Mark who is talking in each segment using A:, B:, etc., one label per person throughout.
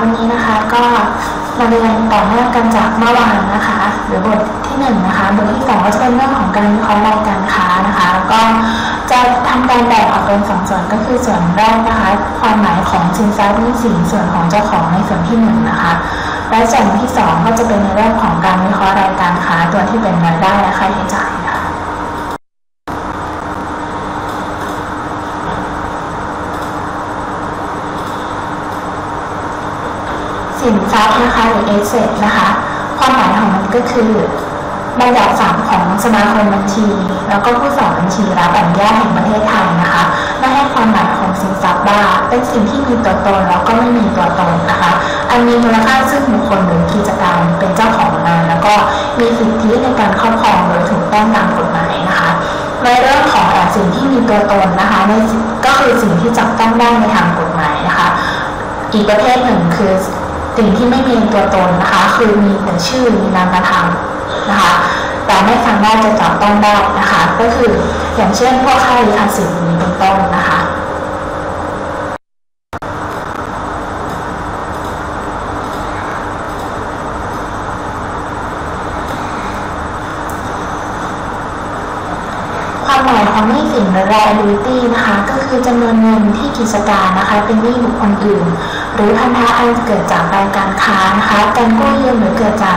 A: วันนี้นะคะก็มาเรียนต่อเนื่องกันจากเมื่อวานนะคะ หรือบทที่หนึ่งนะคะบทที่สองก็จะเป็นเรื่องของการวิเคราะห์รายการค้านะคะแล้วก็จะทำการแบ่งออกเป็นสองส่วนก็คือส่วนแรกนะคะ ความหมายของสินทรัพย์หนี้สินส่วนของเจ้าของในส่วนที่หนึ่งนะคะและส่วนที่สองก็จะเป็นในเรื่องของการวิเคราะห์รายการค้าตัวที่เป็นรายได้และค่าใช้จ่ายค่ะ สินทรัพย์นะคะหรือ asset นะคะความหมายของมันก็คือบัญญัติสามของสมาคมบัญชี แล้วก็ผู้สอนบัญชีรับอนุญาตแห่งประเทศไทยนะคะได้ให้ความหมายของสินทรัพย์ว่าเป็นสิ่งที่มีตัวตนแล้วก็ไม่มีตัวตนนะคะ อันมีมูลค่าซึ่งบุคคลหรือกิจการเป็นเจ้าของมันแล้วก็มีสิทธิในการครอบครองโดยถูกต้องตามกฎหมายนะคะในเรื่องของสิ่งที่มีตัวตนนะคะในก็คือสิ่งที่จับต้องได้ในทางกฎหมายนะคะ อีกประเภทหนึ่งคือ สิ่งที่ไม่มีตัวตนนะคะ คือมีแต่ชื่อมีนามธรรมนะคะ แต่ไม่สามารถจะจับต้องได้นะคะ ก็คืออย่างเช่นพวกค่าลิขสิทธิ์นี้เป็นต้นนะคะความหมายของหนี้สินหรือ liability นะคะ ก็คือจำนวนเงินที่กิจการนะคะ เป็นหนี้บุคคลอื่น รือพันธะอันเกิดจากรายการค้านะคะการกู้ยืมหรือเกิดจาก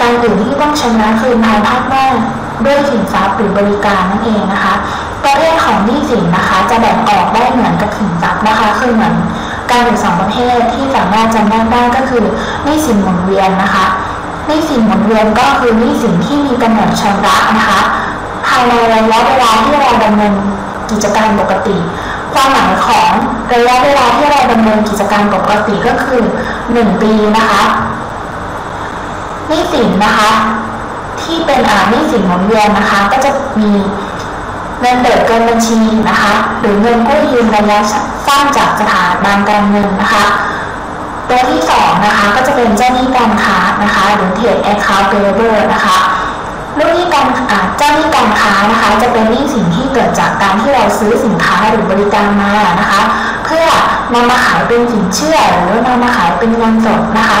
A: การอื่นที่ต้องชำระคืนภายภาคหน้าด้วยสินทรัพย์หรือบริการนั่นเองนะคะประเภทของหนี้สินนะคะ จะแบ่งออกได้เหมือนกับสินทรัพย์นะคะคือเหมือนการอยู่สองประเภทที่สามารถจำแนกได้ก็คือหนี้สินหมุนเวียนนะคะหนี้สินหมุนเวียนก็คือหนี้สินที่มีกำหนดชำระนะคะภายในระยะเวลาที่เราดำเนินกิจการปกติ ความหมายของระยะเวลาที่เราดำเนินกิจการปกติก็คือ 1 ปีนะคะนี้สินนะคะ ที่เป็นอ่านิสินหมุนเวียนนะคะ ก็จะมีเงินเบิกเกินบัญชีนะคะ หรือเงินกู้ยืมระยะสั้นจากสถาบันการเงินนะคะ ตัวที่สองนะคะก็จะเป็นเจ้าหนี้การค้านะคะ หรือ trade account payable นะคะ ลูกหนี้การเจ้าหนี้การค้านะคะ จะเป็นหนี้สินที่เกิดจากการที่เราซื้อสินค้าหรือบริการมานะคะ เพื่อนำมาขายเป็นสินเชื่อหรือนำมาขายเป็นเงินสดนะคะ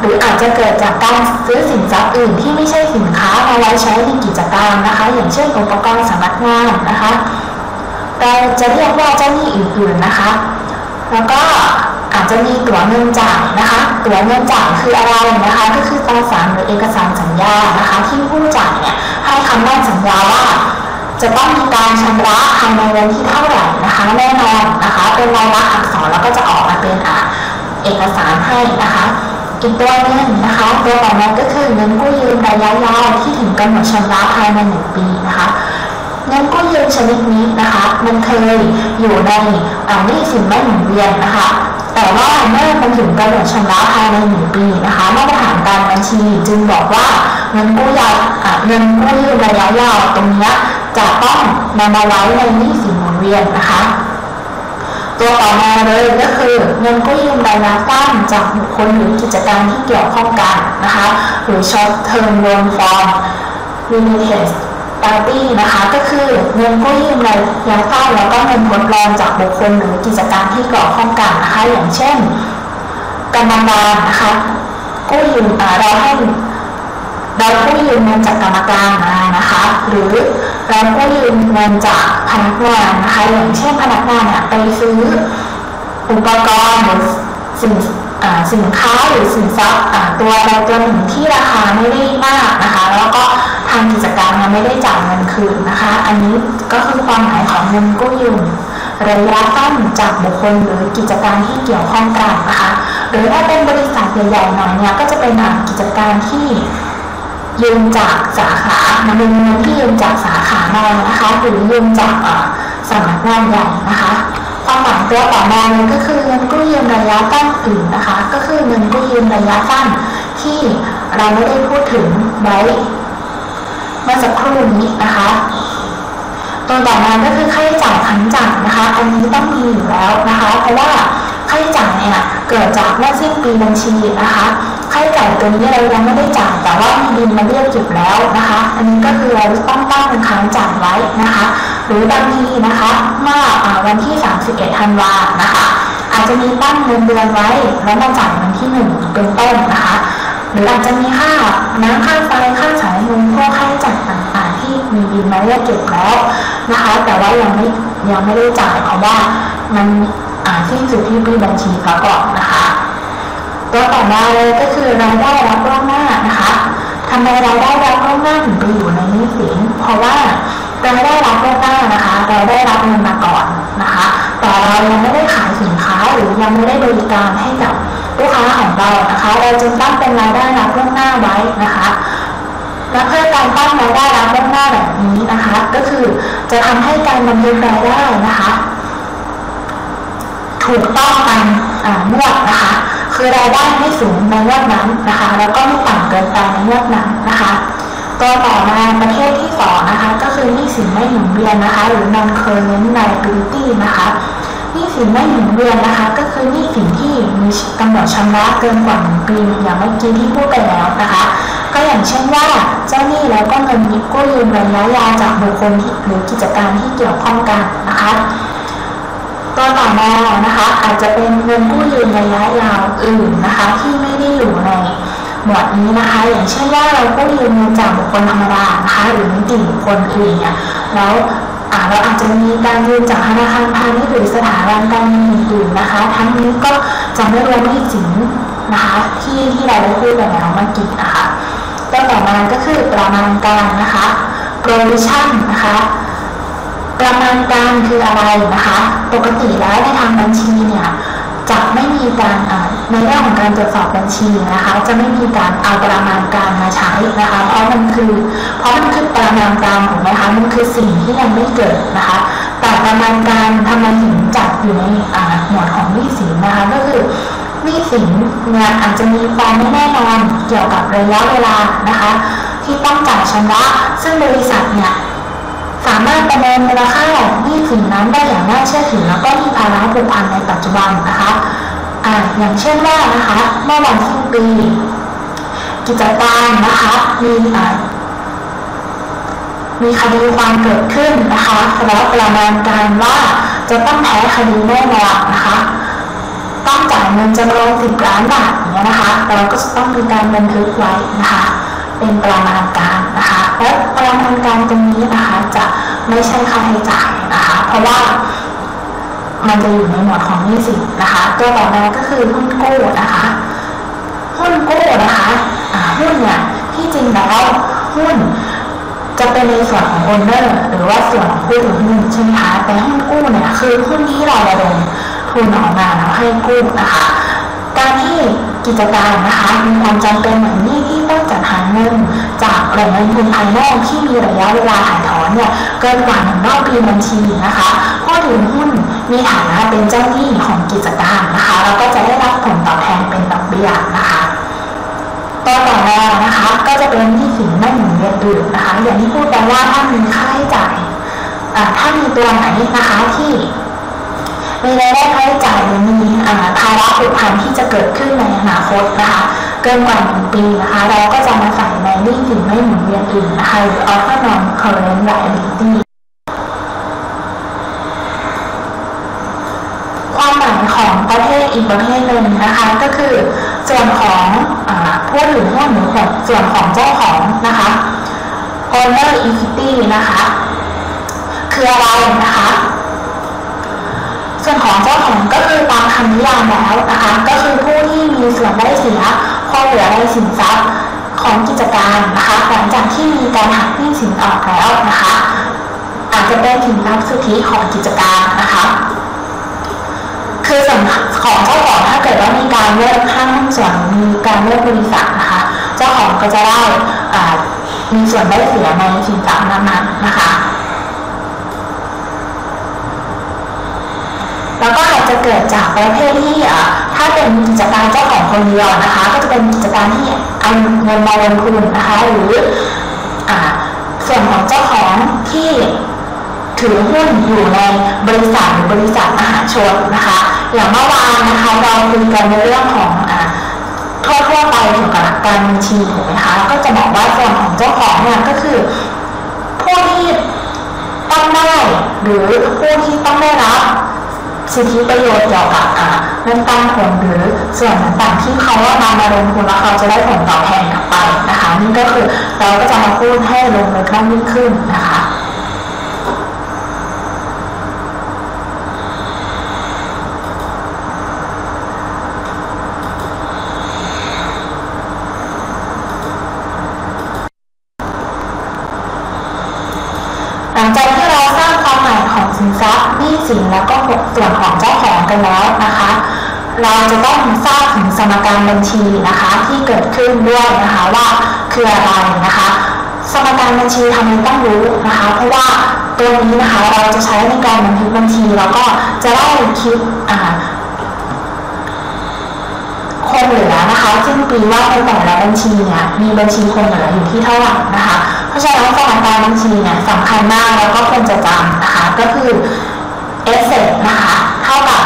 A: หรืออาจจะเกิดจากการซื้อสินทรัพย์อื่นที่ไม่ใช่สินค้ามาไว้ใช้ในกิจการนะคะ อย่างเช่นอุปกรณ์สำนักงานนะคะเราจะเรียกว่าเจ้าหนี้อื่นๆนะคะ แล้วก็ อาจจะมีตั๋วเงินจ่ายนะคะ ตั๋วเงินจ่ายคืออะไรนะคะ ก็คือตราสารหรือเอกสารสัญญานะคะ ที่ผู้จ่ายเนี่ยให้คำมั่นสัญญาว่าจะต้องมีการชำระภายในวันที่เท่าไหร่นะคะแน่นอนนะคะ เป็นลายลักษณ์อักษรแล้วก็จะออกมาเป็นอ่าเอกสารให้นะคะอีกตัวหนึงนะคะตัวต่อมาก็คือเงินกู้ยืมระยะยาวที่ถึงกำหนดชำระภายในหนึ่งปีนะคะเงินกู้ยืมชนิดนี้นะคะ มันเคยอยู่ในหนี้สินไม่หมุนเวียนนะคะ แต่ว่าเมื่อมันถึงกำหนดชำระภายในหนึ่งปีนะคะมาตรฐานการบัญชีจึงบอกว่าเงินกู้ยาวเงินกู้ยืมระยะยาวตรงนี้จะต้องนำมาไว้ในหนี้สินหมุนเวียนนะคะ ตัวต่อมาเลยก็คือเงินกู้ยืมระยะสั้นจากบุคคลหรือกิจการที่เกี่ยวข้องกันนะคะหรือ short term loan from limited party นะคะก็คือเงินกู้ยืมระยะสั้นแล้วก็เงินทดลองจากบุคคลหรือกิจการที่เกี่ยวข้องกันนะคะอย่างเช่นกรรมการนะคะกู้ยืมเราให้เรากู้ยืมเงินจากกรรมการมานะคะ หรือเรากู้ยืมเงินจากพนักงานนะคะอย่างเช่นพนักงานเนี่ยไปซื้ออุปกรณ์หรือสิ่ง สินค้าหรือสินทรัพย์ตัวใดตัวหนึ่งที่ราคาไม่ได้มากนะคะ แล้วก็ทางกิจการมันไม่ได้จ่ายเงินคืนนะคะ อันนี้ก็คือความหมายของเงินกู้ยืมระยะสั้นจากบุคคลหรือกิจการที่เกี่ยวข้องกันนะคะหรือถ้าเป็นบริษัทใหญ่ๆหน่อยเนี่ยก็จะเป็นกิจการที่ยืมจากสาขามันเป็นเงินที่ยืมจากสาขามานะคะหรือยืมจากสำนักงานใหญ่นะคะ ตัวต่อมาเลยก็คือเงินกู้ยืมระยะสั้นอื่นนะคะ ก็คือเงินกู้ยืมระยะสั้นที่เราไม่ได้พูดถึงไว้เมื่อสักครู่นี้นะคะ ตัวต่อมาก็คือค่าใช้จ่ายทันจ่ายนะคะ อันนี้ต้องมีอยู่แล้วนะคะ เพราะว่าค่าใช้จ่ายเนี่ย เกิดจากเมื่อสิ้นปีบัญชีนะคะค่าใช้จ่ายตัวนี้เรายังไม่ได้จ่ายแต่ว่ามีบินมาเรียกเก็บแล้วนะคะ อันนี้ก็คือเราต้องตั้งเป็นค้างจ่ายไว้นะคะ หรือบางทีนะคะเมื่อวันที่ 31ธันวานะคะอาจจะมีตั้งเงินเดือนไว้ แล้วมาจ่ายวันที่หนึ่งเป็นต้นนะคะหรืออาจจะมีค่าน้ำค่าไฟค่าสายลมพวกค่าใช้จ่ายต่างๆ ที่มีบินมาเรียกเก็บแล้วนะคะ แต่ว่ายังไม่ยังไม่ได้จ่ายเพราะว่ามันอ่สุดที่ปีบัญชีเขาก่อน ตัวต่อมาเลยก็คือรายได้รับล่วงหน้านะคะทำไมรายได้รับล่วงหน้าถึงไปอยู่ในนี้สินเพราะว่าเราได้รับล่วงหน้านะคะเราได้รับเงินมาก่อนนะคะ แต่เรายังไม่ได้ขายสินค้าหรือยังไม่ได้บริการให้กับลูกค้าของเรานะคะ เราจึงตั้งเป็นรายได้รับล่วงหน้าไว้นะคะและเพื่อการตั้งรายได้รับล่วงหน้าแบบนี้นะคะ ก็คือจะทำให้การบันทึกรายได้นะคะ ถูกต้องตามงวดนะคะ คือรายได้ไม่สูงในงวดนั้นนะคะ แล้วก็ไม่ต่ำเกินไปในงวดนั้นนะคะตัวต่อมาประเภทที่สองนะคะ ก็คือหนี้สินไม่หมุนเวียนนะคะ หรือ non current liability นะคะหนี้สินไม่หมุนเวียนนะคะ ก็คือหนี้สินที่มีกำหนดชำระเกินกว่าหนึ่งปีอย่างเมื่อกี้ที่พูดไปแล้วนะคะก็อย่างเช่นว่าเจ้าหนี้แล้วก็เงินกู้ยืมระยะยาวจากบุคคลหรือกิจการที่เกี่ยวข้องกันนะคะ ตัวต่อมานะคะอาจจะเป็นเงินกู้ยืมระยะยาวอื่นนะคะ ที่ไม่ได้อยู่ในหมวดนี้นะคะ อย่างเช่นว่าเรากู้ยืมเงินจากบุคคลธรรมดานะคะหรือนิติบุคคลอื่นเนี่ยแล้วเราอาจจะมีการยืมจากธนาคารพาณิชย์หรือสถาบันการเงินอื่นนะคะ ทั้งนี้ก็จะไม่รวมหนี้สินนะคะที่ที่เราได้พูดไปแล้วเมื่อกี้นะคะตัวต่อมาก็คือประมาณการนะคะ provision นะคะ ประมาณการคืออะไรนะคะ ปกติแล้วในทางบัญชีเนี่ยจะไม่มีการในเรื่องของการตรวจสอบบัญชีนะคะ จะไม่มีการเอาประมาณการมาใช้นะคะ เพราะมันคือเพราะมันคือประมาณการถูกไหมคะมันคือสิ่งที่ยังไม่เกิดนะคะ แต่ประมาณการทำไมถึงจัดอยู่ในหมวดของหนี้สินนะคะก็คือหนี้สินเนี่ยอาจจะมีความไม่แน่นอนเกี่ยวกับระยะเวลานะคะ ที่ต้องจ่ายชำระซึ่งบริษัทเนี่ย สามารถประเมินมูลค่าหนี้สินนั้นได้อย่างน่าเชื่อถือแล้วก็มีภาระผูกพันในปัจจุบันนะคะอ่าอย่างเช่นว่านะคะเมื่อวันสิ้นปี กิจการนะคะมีอ่ามีคดีความเกิดขึ้นนะคะแล้วประมาณการว่าจะต้องแพ้คดีแน่นอนนะคะต้องจ่ายเงินจำนวนสิบล้านบาทอย่างนี้ยนะคะ เราก็จะต้องมีการบันทึกไว้นะคะ เป็นประมาณการนะคะ และประมาณการตรงนี้นะคะ จะไม่ใช่ค่าใช้จ่ายนะคะ เพราะว่ามันจะอยู่ในหมวดของหนี้สินนะคะ ตัวต่อมาก็คือหุ้นกู้นะคะหุ้นกู้นะคะหุ้นเนี่ยที่จริงแล้วหุ้นจะเป็นในส่วนของโอนเนอร์หรือว่าส่วนของผู้ถือหุ้นใช่ไหมคะแต่หุ้นกู้เนี่ยคือหุ้นที่เราระดมทุนออกมาแล้วให้กู้นะคะ การที่กิจการนะคะมีความจำเป็นเหมือนนี่ที่ ต้องจัดหาเงินจากแหล่งเงินทุนภายนอกที่มีระยะเวลาถ่ายถอนเนี่ยเกินกว่าหนึ่งรอบปีบัญชีนะคะผู้ถือหุ้นมีฐานะเป็นเจ้าหนี้ของกิจการนะคะแล้วก็จะได้รับผลตอบแทนเป็นดอกเบี้ยนะคะตัวต่อมานะคะก็จะเป็นที่สินไม่หมุนเวียนอื่นนะคะอย่างที่พูดไปว่าถ้ามีค่าใช้จ่ายถ้ามีตัวไหนนะคะที่มีรายได้ค่าใช้จ่ายหรือมีภาระผูกพันที่จะเกิดขึ้นในอนาคตนะคะ เกินกว่าหนึ่งปีนะคะ เราก็จะมาใส่ในหนี้สินไม่หมุนเวียนอื่นนะคะหรือ offer non current liability ความหมายของประเภทอีกประเภทหนึ่งนะคะก็คือส่วนของผู้ถือหุ้นหรือส่วนของเจ้าของนะคะ owner equity นะคะ คืออะไรนะคะส่วนของเจ้าของก็คือตามคำนิยามแล้วนะคะ ก็คือผู้ที่มีส่วนได้เสีย เหลือในสินทรัพย์ของกิจการนะคะหลังจากที่มีการหักหนี้สินออกแล้วนะคะ อาจจะเป็นสินทรัพย์สุทธิของกิจการนะคะ คือส่วนของเจ้าของถ้าเกิดว่ามีการเลิกห้างส่วนมีการเลิกบริษัทนะคะ เจ้าของก็จะได้มีส่วนได้เสียในสินทรัพย์นั้นๆนะคะ แล้วก็อาจจะเกิดจากประเภทที่ถ้าเป็นกิจการเจ้าของคนเดียวนะคะ ก็จะเป็นกิจการที่เอาเงินมาลงทุนนะคะหรืออส่วนของเจ้าของที่ถือหุ้นอยู่ในบริษัทหรือบริษัทมหาชนนะคะอย่างเมื่อวานนะคะเราคุยกันในเรื่องของทั่วทั่วไปเกี่ยวกับการบัญชีถูกไหมคะก็จะบอกว่าส่วนของเจ้าของเนี่ยก็คือผู้ที่ต้องได้หรือผู้ที่ต้องได้รับ สิทธิประโยชน์เกี่ยวกับเงินปันผลหรือส่วนต่างๆที่เขาว่ามามาลงทุนแล้วเขาจะได้ผลตอบแทนกลับไปนะคะนี่ก็คือเราก็จะมาพูดให้ลงลึกมากยิ่งขึ้นนะคะ ของเจ้าของกันแล้วนะคะ เราจะต้องทราบถึงสมการบัญชีนะคะที่เกิดขึ้นด้วยนะคะว่าคืออะไรนะคะ สมการบัญชีทำไมต้องรู้นะคะ เพราะว่าตัวนี้นะคะเราจะใช้ในการบันทึกบัญชีแล้วก็จะได้คิดอ่าคงเหลือนะคะซึ่งปีว่าในแต่ละบัญชีเนี่ยมีบัญชีคงเหลืออยู่ที่เท่าไหร่นะคะ เพราะฉะนั้นสมการบัญชีเนี่ยสำคัญมากแล้วก็ควรจะจำนะคะก็คือ asset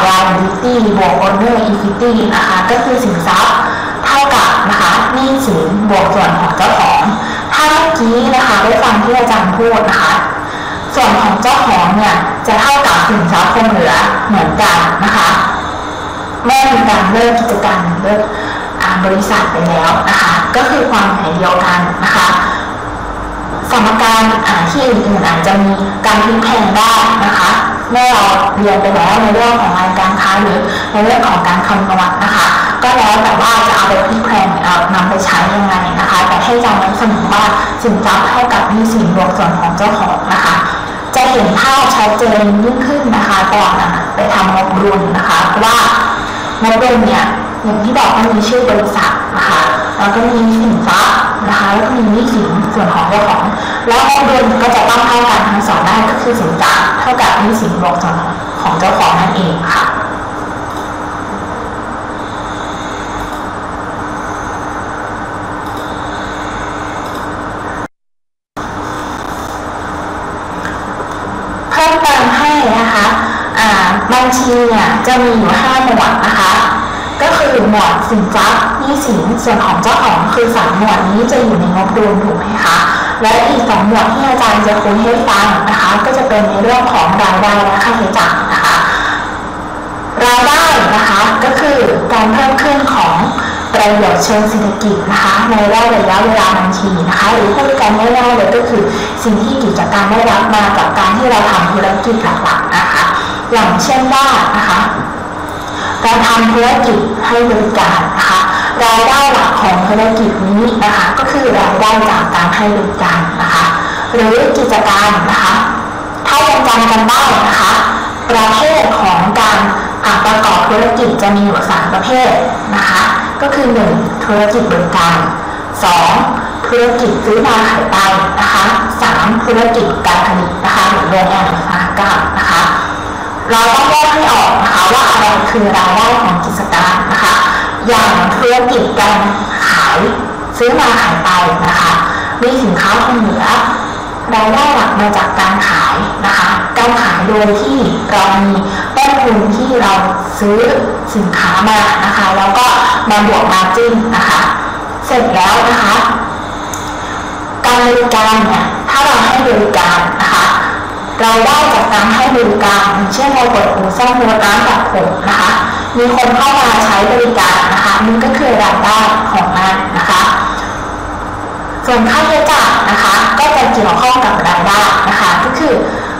A: liability บวก owner equity นะคะก็คือสินทรัพย์เท่ากับนะคะหนี้สินบวกส่วนของเจ้าของ ถ้าเมื่อกี้นะคะได้ฟังที่อาจารย์พูดนะคะส่วนของเจ้าของเนี่ยจะเท่ากับสินทรัพย์คงเหลือเหมือนกันนะคะเมื่อมีการเลิกกิจการเลิกบริษัทไปแล้วนะคะก็คือความหมายเดียวกันนะคะสมการที่อื่นๆอาจจะมีการพลิกแพลงได้นะคะ เมื่อเราเรียนไปแล้วในเรื่องของงการค้าหรือในเรื่องของการคำนวณนะคะ ก็แล้วแต่ว่าจะเอาไปพลิกแพลงเอานำไปใช้ยังไงนะคะ แต่ให้จำไว้เสมอว่าสินทรัพย์เท่ากับหนี้สินบวกส่วนของเจ้าของนะคะ จะเห็นภาพชัดเจนยิ่งขึ้นนะคะก่อนไปทำงบรวมนะคะว่างบรวมเนี่ยอย่างที่บอกว่ามีชื่อบริษัทนะคะ แล้วก็มีสินทรัพย์นะคะแล้วก็มีหนี้สินส่วนของเจ้าของ แล้วงบรวมก็จะต้องเท่ากันทั้งสองด้ก็คือสินทรัพย์เท่ากับหนี้สินบวกส่วนของเจ้าของนั่นเองค่ะเพิ่มเติมให้นะคะบัญชีเนี่ยจะมีอยู่5หมวดนะคะ ก็คือหมวดสินทรัพย์หนี้สินส่วนของเจ้าของคือสามหมวดนี้จะอยู่ในงบรวมถูกไหมคะและอีกสองหมวดที่อาจารย์จะคุยให้ฟังนะคะ ก็จะเป็นในเรื่องของรายได้และค่าใช้จ่ายนะคะรายได้นะคะก็คือการเพิ่มขึ้นของประโยชน์เชิงเศรษฐกิจนะคะในรอบระยะเวลาบัญชีนะคะหรือพูดกันง่ายๆเลยก็คือสิ่งที่กิจการได้รับมาจากการที่เราทำธุรกิจหลักๆนะคะอย่างเช่นว่านะคะ การทำธุรกิจให้บริการนะคะรายได้หลักของธุรกิจนี้นะคะก็คือรายได้จากการให้บริการนะคะหรือกิจการนะคะถ้ายังจำกันได้นะคะประเภทของการประกอบธุรกิจจะมีอยู่สามประเภทนะคะก็คือ 1. ธุรกิจบริการ 2. ธุรกิจซื้อมาขายไปนะคะ 3. ธุรกิจการผลิตนะคะหรือโรงงานอุตสาหกรนะคะ เราต้องแยกให้ออกนะคะว่าอะไรคือรายได้ของกิจการนะคะ อย่างธุรกิจการขายซื้อมาขายไปนะคะมีสินค้าคงเหลือรายได้หลักมาจากการขายนะคะ การขายโดยที่เรามีต้นทุนที่เราซื้อสินค้ามานะคะ แล้วก็มาบวกมาจิ้นนะคะ เสร็จแล้วนะคะ การบริการเนี่ยถ้าเราให้บริการนะคะ เราได้จากการให้บริการเช่นเราเปิดอู่ซ่อมรถร้านตัดผมนะคะ มีคนเข้ามาใช้บริการนะคะนี่ก็คือรายได้ของมันนะคะ ส่วนค่าใช้จ่ายนะคะ ก็จะเกี่ยวข้องกับรายได้นะคะ ก็คือ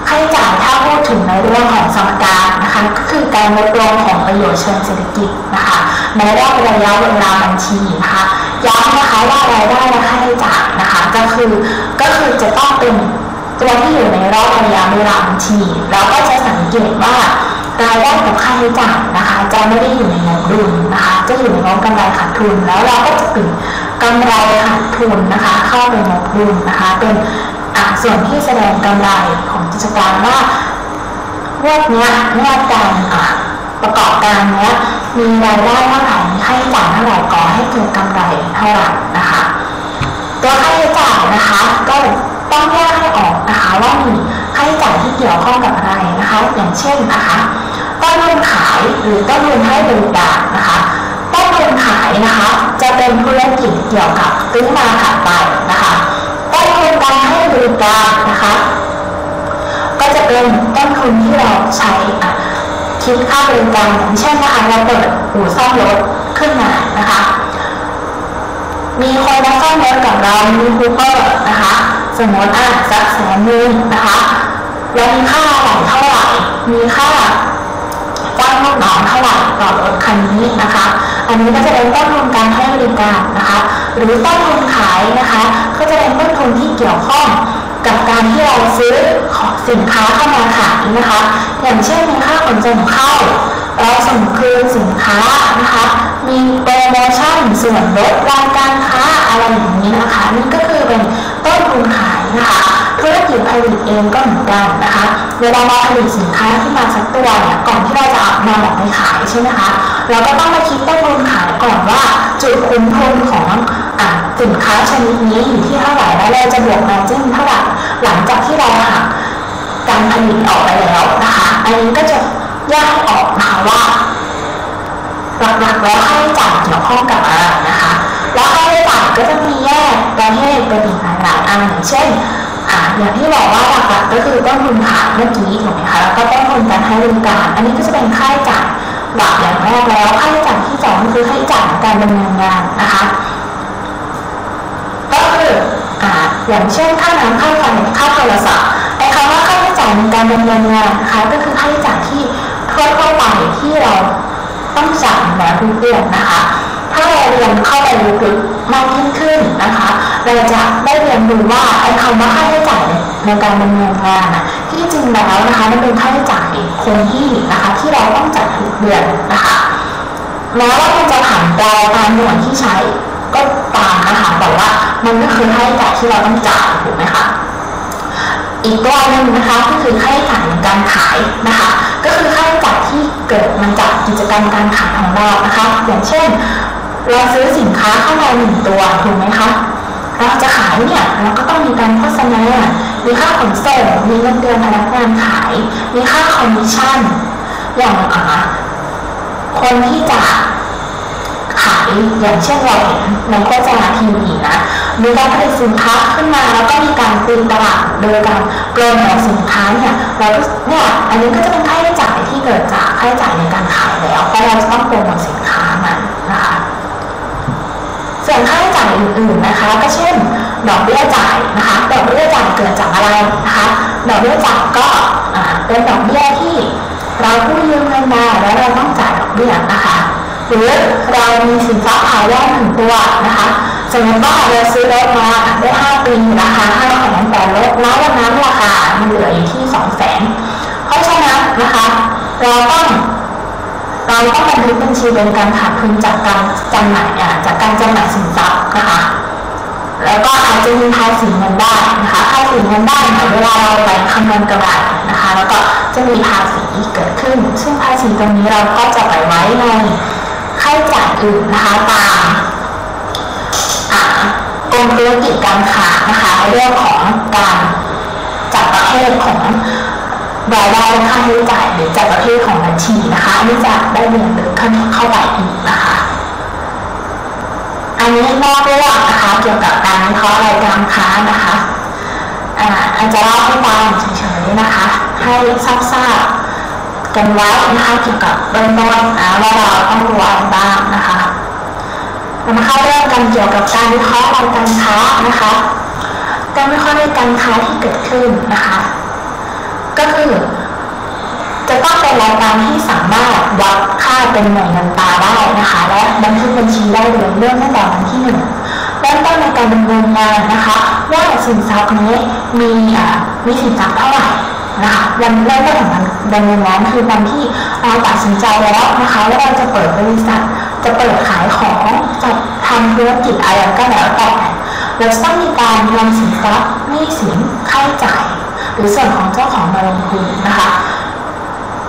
A: ค่าใช้จ่ายถ้าพูดถึงในเรื่องของสมการนะคะ ก็คือการลดลงของประโยชน์เชิงเศรษฐกิจนะคะในรอบระยะเวลาบัญชีนะคะย้ำนะคะว่ารายได้และค่าใช้จ่ายนะคะ ก็คือก็คือจะต้องเป็น ตัวที่อยู่ในรอบระยะเวลาบัญชี เราก็จะสังเกตว่ารายได้กับค่าใช้จ่ายนะคะจะไม่ได้อยู่ในงบดุลนะคะ จะอยู่ในงบกำไรขาดทุน แล้วเราก็จะปิดกำไรขาดทุนนะคะ เข้าไปงบดุลนะคะ เป็นส่วนที่แสดงกำไรของกิจการว่างวดนี้งวดการประกอบการเนี้ยมีรายได้เท่าไหร่มีค่าใช้จ่ายเท่าไหร่ก่อให้เกิดกำไรเท่าไหร่นะคะ ตัวค่าใช้จ่ายนะคะก็ ต้องแยกให้ออกนะคะว่ามีค่าใช้จ่ายที่เกี่ยวข้องกับอะไรนะคะ อย่างเช่นนะคะต้นทุนขายหรือต้นทุนให้บริการนะคะต้นทุนขายนะคะ จะเป็นธุรกิจเกี่ยวกับซื้อมาขายไปนะคะต้นทุนการให้บริการนะคะ ก็จะเป็นต้นทุนที่เราใช้คิดค่าบริการอย่างเช่นนะคะเราเปิดอู่ซ่อมรถขึ้นมานะคะมีคนมาซ่อมรถกับเรามีคูเปอร์นะคะ สมมติอะสักแสนหนึ่งนะคะแล้วมีค่าอะไรเท่าไหร่มีค่าจ้างลูกน้องเท่าไหร่ต่อรถคันนี้นะคะ อันนี้ก็จะเป็นต้นทุนการให้บริการนะคะ หรือต้นทุนขายนะคะ ก็จะเป็นต้นทุนที่เกี่ยวข้องกับการที่เราซื้อของสินค้าเข้ามาขายนะคะ อย่างเช่นมีค่าขนส่งเข้าเราส่งคืนสินค้านะคะ มีโปรโมชั่นส่วนลดร องก็เหมือนกันนะคะ เวลาเราผลิตสินค้าขึ้นมาสักตัวเนี่ยก่อนที่เราจะเอามาออกไปขายใช่ไหมคะ เราก็ต้องมาคิดต้นทุนขายก่อนว่าจุดคุ้มทุนของอสินค้าชนิดนี้อยู่ที่เท่าไหร่แล้วเราจะบวกมาจิ้นเท่าไหร่หลังจากที่เราหักการผลิตออกไปแล้วนะคะ อันนี้ก็จะแยกออกนะคะว่าหลักๆแล้วค่าใช้จ่ายเกี่ยวข้องกับอะไรนะคะ แล้วค่าใช้จ่ายก็จะมีแยกประเภทเป็นหลายๆอันอย่างเช่น อ่าอย่างที่บอกว่าหลักๆก็คือต้นทุนขายเมื่อกี้ถูกไหมคะแล้วก็ต้นทุนการให้บริการ อันนี้ก็จะเป็นค่าใช้จ่ายหลักอย่างแรกแล้วค่าใช้จ่ายที่สองคือค่าใช้จ่ายในการดำเนินงานนะคะก็คืออ่าอย่างเช่นค่าน้ำค่าไฟค่าโทรศัพท์ไอ้คำว่าค่าใช้จ่ายในการดำเนินงานนะคะก็คือค่าใช้จ่ายที่ทั่วๆไปที่เราต้องจ่ายแล้วทุกเดือนนะคะ ถ้าเราเรียนเข้าไปลึกๆมากยิ่งขึ้นนะคะ เราจะได้เรียนรู้ว่าไอ้คำว่าค่าใช้จ่ายในการดำเนินงานนะที่จริงแล้วนะคะมันเป็นค่าใช้จ่ายคงที่นะคะที่เราต้องจ่ายทุกเดือนนะคะแม้ว่ามันจะผ่านราตามหน่วยที่ใช้ก็ตามนะคะแต่ว่ามันก็คือค่าใช้จ่ายที่เราต้องจ่ายถูกไหมคะอีกตัวหนึ่งนะคะก็คือค่าใช้จ่ายในการขายนะคะก็คือค่าใช้จ่ายที่เกิดมาจากกิจกรรมการขายของเรานะคะอย่างเช่นเราซื้อสินค้าเข้ามาหนึ่งตัวถูกไหมคะ เราจะขายเนี่ยเราก็ต้องมีการโฆษณา มีค่าขนส่ง มีเงินเดือนพนักงานขาย มีค่าคอมมิชชั่น อย่างอ่าคนที่จะขายอย่างเช่นเราเห็นในโฆษณาทีวีนะ มีการผลิตสินค้าขึ้นมาแล้วก็มีการตีตลาดโดยการโปรโมทสินค้าเนี่ยเราเนี่ยอันนี้ก็จะเป็นค่าใช้จ่ายที่เกิดจากค่าใช้จ่ายในการขายแล้วเพราะเราจะต้องโปรโมทสินค้ามันนะคะส่วนค่าายอื่นๆนะคะ ก็เช่น ดอกเบี้ยจ่ายนะคะ ดอกเบี้ยจ่ายเกิดจากอะไรนะคะ ดอกเบี้ยจ่ายก็เป็นดอกเบี้ยที่เรากู้ยืมเงินมาแล้วเราต้องจ่ายดอกเบี้ยนะคะ หรือเรามีสินทรัพย์ภายในหนึ่งตัวนะคะสมมติว่าเราซื้อรถมาได้5ปีราคา5แสนแต่รถณวันนั้นราคามันเหลืออยู่ที่2แสนเพราะฉะนั้นนะคะ เราต้อง เราต้องบันทึกบัญชีเป็นการขาดทุนจากการจำหน่ายจากการจำหน่ายสินทรัพย์นะคะ แล้วก็อาจจะมีภาษีเงินได้นะคะภาษีเงินได้เวลาเราไปคำนวณกำไรนะคะ แล้วก็จะมีภาษีเกิดขึ้น ซึ่งภาษีตรงนี้เราก็จะไปไว้ในค่าใช้จ่ายอื่นนะคะตามกรมธุรกิจการค้านะคะเรื่องของการจัดประเภทของ รายได้ค่าใช้จ่ายหรือจัดประเภทของบัญชีนะคะอันนี้จะได้เรียนลึกขึ้นเข้าไปอีกนะคะ อันนี้นอกเรื่องนะคะเกี่ยวกับการวิเคราะห์รายการค้านะคะอาจจะเล่าให้ฟังเฉยๆนะคะ ให้ทราบๆกันไว้นะคะเกี่ยวกับเบื้องต้นนะว่าเราต้องรู้อะไรบ้างนะคะเรามาเข้าเรื่องกันเกี่ยวกับการวิเคราะห์รายการค้านะคะ การวิเคราะห์รายการค้าที่เกิดขึ้นนะคะ ก็คือ จะต้องเป็นรายการที่สามารถวัดค่าเป็นหน่วยเงินตาได้นะคะ และบันทึกบัญชีได้เลยเริ่มตั้งแต่วันที่หนึ่งเริ่มต้นในการดำเนินงานนะคะว่าสินทรัพย์นี้มีมีสินทรัพย์เท่าไหร่นะคะวันเริ่มต้นของการดำเนินงานคือวันที่เราตัดสินใจแล้วนะคะว่าเราจะเปิดบริษัท จะเปิดขายของจะทำธุรกิจอะไรก็แล้วแต่เราต้องมีการนำสินทรัพย์หนี้สินค่าใช้จ่าย หรือส่วนของเจ้าของมาลงทุนนะคะ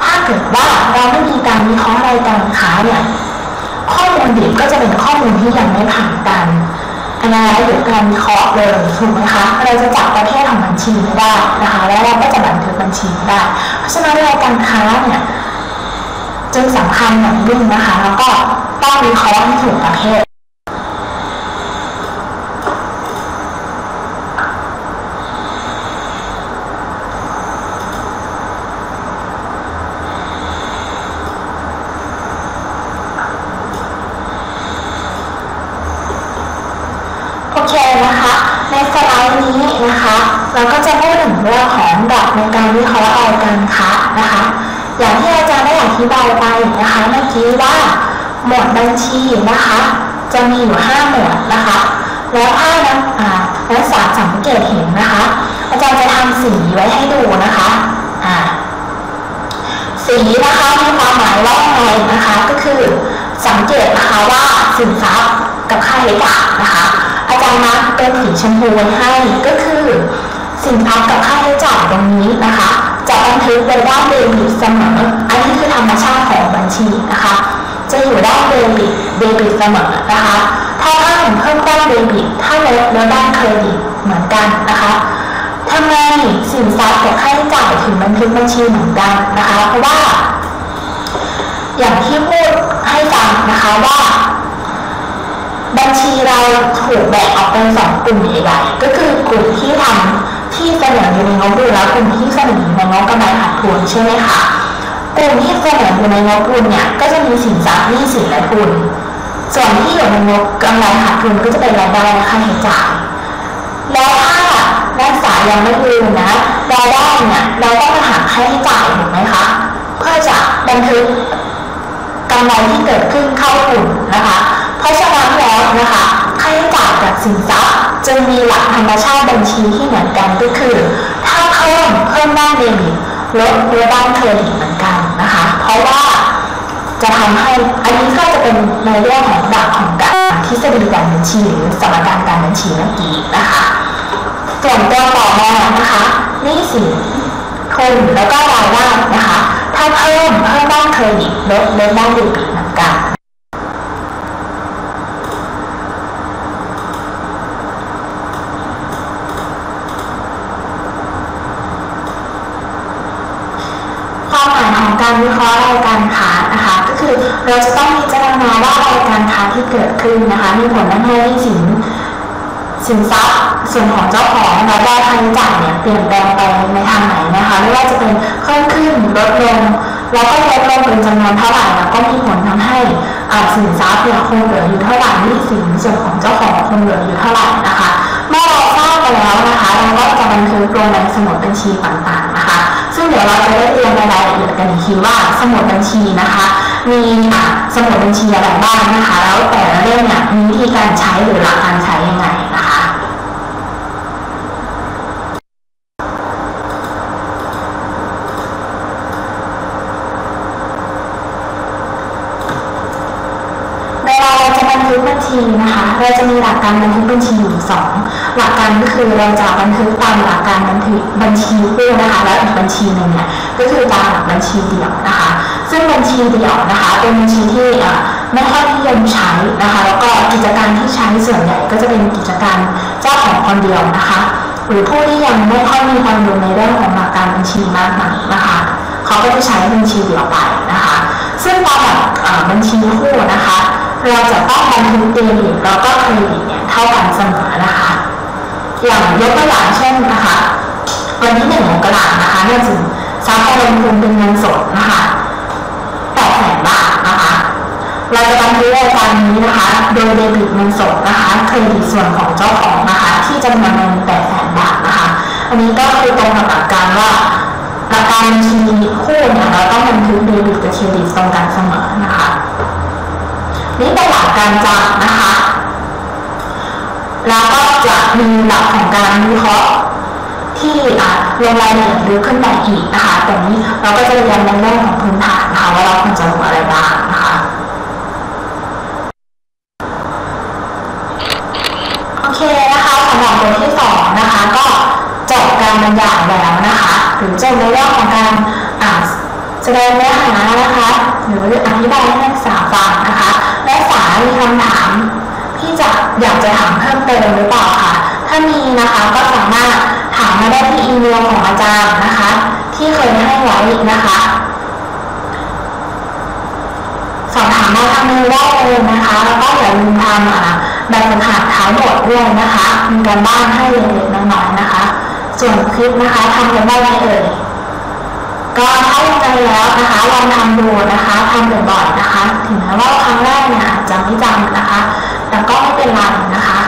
A: ถ้าเกิดว่าเราไม่มีการวิเคราะห์รายการค้าเนี่ยข้อมูลดิบก็จะเป็นข้อมูลที่ยังไม่ผ่านการอนาลัยหรือการวิเคราะห์เลยถูกไหมคะเราจะจับประเภทของบัญชีไม่ได้นะคะแล้วเราก็จะบันทึกบัญชีไม่ได้ เพราะฉะนั้นรายการค้าเนี่ยจึงสำคัญอย่างยิ่งนะคะ แล้วก็ต้องวิเคราะห์ให้ถูกประเภท การค้านะคะ อย่างที่อาจารย์ได้อธิบายไปนะคะเมื่อกี้ว่าหมวดบัญชีนะคะ จะมีอยู่5หมวดนะคะ แล้วถ้านักนักศึกษาสังเกตเห็นนะคะ อาจารย์จะทำสีไว้ให้ดูนะคะอ่าสีนะคะมีความหมายว่าไงนะคะ ก็คือสังเกตนะคะว่าสินทรัพย์กับค่าใช้จ่ายนะคะ อาจารย์นัดเป็นสีชมพูไว้ให้ก็คือ สินทรัพย์กับค่าใช้จ่ายตรงนี้นะคะ จะบันทึกไว้ด้านเดบิตเสมอ อันนี้คือธรรมชาติของบัญชีนะคะ จะอยู่ด้านเดบิตเดบิตเสมอนะคะ ถ้าถ้าผมเพิ่มด้านเดบิตถ้าลดแล้วด้านเครดิตเหมือนกันนะคะทำไมสินทรัพย์กับค่าใช้จ่ายถึงบันทึกบัญชีเหมือนกันนะคะ เพราะว่า อย่างที่พูดให้ฟังนะคะว่าบัญชีเราถูกแบ่งออกเป็นสองกลุ่มใหญ่ๆก็คือกลุ่มที่ทำ ที่เสนออยู่ในงบดุลแล้วกลุ่มที่เสนออยู่ในงบกำไรขาดทุนใช่ไหมคะกลุ่มที่เสนออยู่ในงบดุลเนี่ยก็จะมีสินทรัพย์หนี้สินและทุน ส่วนที่อยู่ในงบกำไรขาดทุนก็จะเป็นรายได้และค่าใช้จ่ายแล้วถ้านักศึกษายังไม่รู้นะรายได้เนี่ยเราต้องมาหาค่าใช้จ่ายถูกไหมคะเพื่อจะบันทึกกำไรที่เกิดขึ้นเข้ากลุ่มนะคะ เพราะฉะนั้นแล้วนะคะาใช้จ่ายกับสินทรัพย์จึงมีหลักธรรมชาติบัญชีที่เหมือนกันก็คือ ถ้าเพิ่มเพิ่มด้านเดบิตลดลดด้านเครดิตเหมือนกันนะคะ เพราะว่าจะทำให้อันนี้ก็จะเป็นในเรื่องของหลักของการทฤษฎีการบัญชีหรือสมการการบัญชีเมื่อกี้นะคะส่วนตัวต่อมานะคะนี้สินทุนแล้วก็รายได้นะคะ ถ้าเพิ่มเพิ่มด้านเครดิตลดลดด้านเดบิตเหมือนกัน ความหมายของ การวิเคราะห์รายการค้านะคะ ก็คือเราจะต้องพิจารณาว่ารายการค้าที่เกิดขึ้นนะคะ มีผลทำให้สินสินทรัพย์ส่วนของเจ้าของรายได้ค่าใช้จ่ายเนี่ยเปลี่ยนแปลงไปในทางไหนนะคะ ไม่ว่าจะเป็นเพิ่มขึ้นลดลงแล้วก็ลดลงเป็นจำนวนเท่าไหร่แล้วก็มีผลทำให้สินทรัพย์เนี่ยคงเหลืออยู่เท่าไหร่หนี้สินส่วนของเจ้าของคงเหลืออยู่เท่าไหร่นะคะ เมื่อเราทราบไปแล้วนะคะเราก็จะบันทึกลงในสมุดบัญชีต่างๆ ดี๋ยวเราจะได้เรียนรายละเอียดกันอีกทีว่าสมุดบัญชีนะคะ มีสมุดบัญชีอะไรบ้างนะคะ แล้วแต่ละเล่มเนี่ยมีวิธีการใช้หรือหลักการใช้ยังไงนะคะเวลาเราจะบันทึกบัญชีนะคะ เราจะมีหลักการบันทึกบัญชีอยู่สอง หลักการก็คือเราจะบันทึกตามหลักการบันทึกบัญชีคู่นะคะแล้วอีกบัญชีหนึ่งเนี่ยก็คือตามหลักบัญชีเดี่ยวนะคะ ซึ่งบัญชีเดี่ยวนะคะเป็นบัญชีที่ไม่ค่อยนิยมใช้นะคะแล้วก็กิจการที่ใช้ส่วนใหญ่ก็จะเป็นกิจการเจ้าของคนเดียวนะคะหรือผู้ที่ยังไม่ค่อยมีความรู้ในเรื่องของหลักการบัญชีมากนักนะคะเขาก็จะใช้บัญชีเดี่ยวไปนะคะ ซึ่งตามหลักบัญชีคู่นะคะ เราจะต้องบันทึกเดบิตแล้วก็เครดิตเนี่ยเท่ากันเสมอนะคะ อย่างยกตัวอย่างเช่นนะคะวันที่หนึ่งมกรานะคะเนื่องจากทรัพย์การลงทุนเป็นเงินสดนะคะแปดแสนบาทนะคะ เราจะบันทึกรายการนี้นะคะ โดยเดบิตเงินสดนะคะเครดิตส่วนของเจ้าของนะคะ ที่จำนวนเงินแปดแสนบาทนะคะ อันนี้ก็คือตรงกับหลักการว่าหลักการบัญชีคู่เนี่ยเราต้องบันทึกเดบิตกับเครดิตตรงกันเสมอนะคะ นี่เป็นหลักการจำนะคะ แล้วก็ มีหลักของการวิเคราะห์ที่ลงรายละเอียดลึกขึ้นไปอีกนะคะแต่นี้เราก็จะเรียนในเรื่องของพื้นฐานนะคะว่าเราควรจะรู้อะไรบ้างนะคะโอเคนะคะสำหรับบทที่สองนะคะก็จบการบรรยายแล้วนะคะหรือจบในเรื่องของการอ่าแสดงเนื้อหานะคะ หรืออธิบายให้นักศึกษาฟังนะคะนักศึกษามีคำถาม จะอยากจะถามเพิ่มเติมหรือเปล่าคะถ้ามีนะคะก็สามารถถามมาได้ที่อีเมลของอาจารย์นะคะ ที่เคยให้ไว้นะคะ สอบถามมาทางเมลได้เลยนะคะ แล้วก็อย่าลืมทำแบบฝึกหัดท้ายบทด้วยนะคะ มีการบ้านให้เล็กๆน้อยๆนะคะ ส่วนคลิปนะคะทำกันได้ไหมเอ่ยก็ถ้ายังไงแล้วนะคะลองทำดูนะคะทำบ่อยๆนะคะ ถึงแม้ว่าครั้งแรกเนี่ยจะไม่จำนะคะ แต่ก็็นเรนะคะ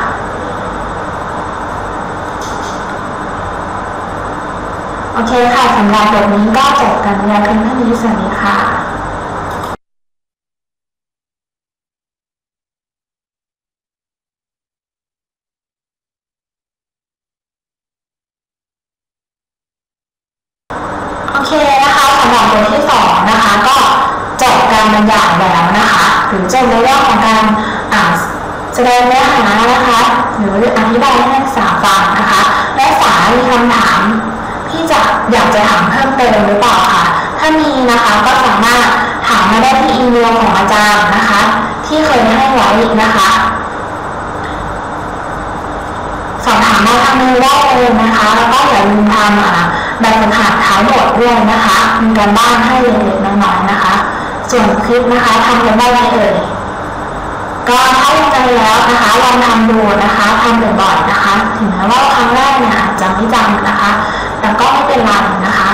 A: โอเคค่ะสำหรับบทนี้ก็จบกันแล้วเพียงเท่านี้สวัสดีค่ะโอเคนะคะสำหรับบทที่สองนะคะ ก็จบการบรรยายแล้วนะคะ ถึงจบในเรื่องของการอ่าน แสดงเนื้อหานะคะหรืออธิบายให้นักศึกษาฟังนะคะและสามีคำถามที่จะอยากจะถามเพิ่มเติมหรือเปล่าคะถ้ามีนะคะก็สามารถถามมาได้ที่อีเมลของอาจารย์นะคะ ที่เคยให้ไว้นะคะสอบถามมาทางมือได้เลยนะคะ แล้วก็อย่าลืมทำแบบฝึกหัดท้ายบทด้วยนะคะมีการบ้านให้เล็กๆน้อยๆนะคะ ส่วนคลิปนะคะทำกันได้ไหมเอ่ย ก็ถ้ายังไงแล้วนะคะลองทำดูนะคะทำบ่อยๆนะคะ ถึงแม้ว่าครั้งแรกเนี่ยอาจจะไม่จำนะคะ แต่ก็ไม่เป็นไรนะคะ